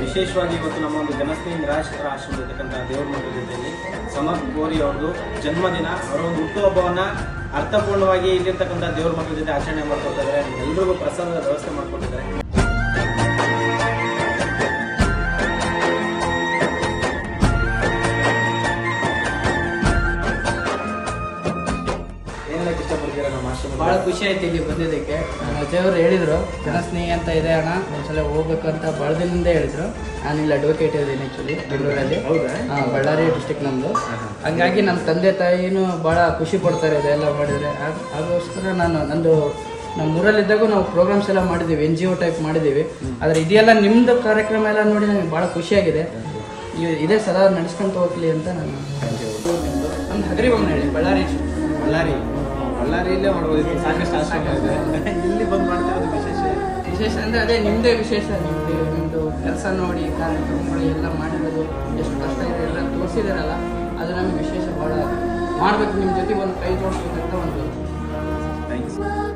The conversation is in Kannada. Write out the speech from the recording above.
ವಿಶೇಷವಾಗಿ ಇವತ್ತು ನಮ್ಮ ಒಂದು ಜನಸ್ನೇಹಿ ನಿರಾಶ್ರಿತರ ಆಶ್ರಮದಲ್ಲಿರ್ತಕ್ಕಂಥ ದೇವರ ಮಠದ ಸಮರ್ಥ್ ಗೋರಿ ಅವ್ರದ್ದು ಜನ್ಮದಿನ. ಅವರ ಒಂದು ಹುಟ್ಟುಹಬ್ಬವನ್ನ ಅರ್ಥಪೂರ್ಣವಾಗಿ ಇಲ್ಲಿರ್ತಕ್ಕಂಥ ದೇವ್ರ ಮಕ್ಕಳ ಜೊತೆ ಆಚರಣೆ ಮಾಡ್ಕೊಳ್ತಾ ಇದ್ದಾರೆ. ಎಲ್ರಿಗೂ ಪ್ರಸಾದದ ವ್ಯವಸ್ಥೆ ಮಾಡ್ಕೊಟ್ಟಿದ್ದಾರೆ. ಏನೆಲ್ಲ ನಮ್ಮ ಆಶ್ರಮ ಭಾಳ ಖುಷಿ ಆಯ್ತು ಇಲ್ಲಿ ಬಂದಿದ್ದಕ್ಕೆ. ನಮ್ಮ ಹೇಳಿದ್ರು ಹೇಳಿದರು ಜನಸ್ನೇಹಿ ಅಂತ ಇದೆ ಅಣ್ಣ ಒಂದ್ಸಲ ಹೋಗ್ಬೇಕು ಅಂತ ಭಾಳ ದಿನದಿಂದ ಹೇಳಿದ್ರು. ನಾನು ಇಲ್ಲಿ ಅಡ್ವೊಕೇಟ್ ಇದ್ದೀನಿ ಆ್ಯಕ್ಚುಲಿ ಬೆಂಗಳೂರಲ್ಲಿ. ಹೌದಾ? ಹಾಂ ಬಳ್ಳಾರಿ ಡಿಸ್ಟಿಕ್ ನಮ್ಮದು ಹಂಗಾಗಿ ನಮ್ಮ ತಂದೆ ತಾಯಿನೂ ಭಾಳ ಖುಷಿ ಪಡ್ತಾರೆ ಇದೆಲ್ಲ ಮಾಡಿದರೆ. ಅದಕ್ಕೋಸ್ಕರ ನಾನು ನಂದು ನಮ್ಮ ಊರಲ್ಲಿದ್ದಾಗ ನಾವು ಪ್ರೋಗ್ರಾಮ್ಸ್ ಎಲ್ಲ ಮಾಡಿದ್ದೀವಿ ಎನ್ ಜಿ ಒ ಟೈಪ್ ಮಾಡಿದ್ದೀವಿ. ಆದರೆ ಇದೆಲ್ಲ ನಿಮ್ಮದು ಕಾರ್ಯಕ್ರಮ ಎಲ್ಲ ನೋಡಿ ನನಗೆ ಭಾಳ ಖುಷಿಯಾಗಿದೆ. ಇದೇ ಸದಾ ನಡೆಸ್ಕೊಂತ ಹೋಗ್ಲಿ ಅಂತ ನಾನು ನಮ್ಮ ಹಗರಿ ಹೇಳಿ ಬಳ್ಳಾರಿ. ಬಳ್ಳಾರಿ. ಬಳ್ಳಾರಿಯಲ್ಲೇ ಮಾಡ್ಬೋದಿತ್ತು ಸಾಕಷ್ಟು ಆಶ್ರಮ ಇದೆ ಇಲ್ಲಿ ಬಂದು ಮಾಡ್ತಿರೋದು ವಿಶೇಷ ವಿಶೇಷ ಅಂದರೆ ಅದೇ ನಿಮ್ಮದೇ ವಿಶೇಷ ನಿಮ್ಮದು ನಿಮ್ಮದು ಕೆಲಸ ನೋಡಿ ಕಾರ್ಯಕ್ರಮಗಳು ಎಲ್ಲ ಮಾಡಿರೋದು. ಎಷ್ಟು ಕಷ್ಟ ಇದೆ ಎಲ್ಲ ತೋರಿಸಿದಾರಲ್ಲ ಅದು ನಮಗೆ ವಿಶೇಷ ಭಾಳ ಮಾಡ್ಬೇಕು ನಿಮ್ಮ ಜೊತೆಗೆ ಒಂದು ಕೈ ತೋರಿಸ್ಬೇಕಂತ ಒಂದು. ಥ್ಯಾಂಕ್ ಬಾಬಾ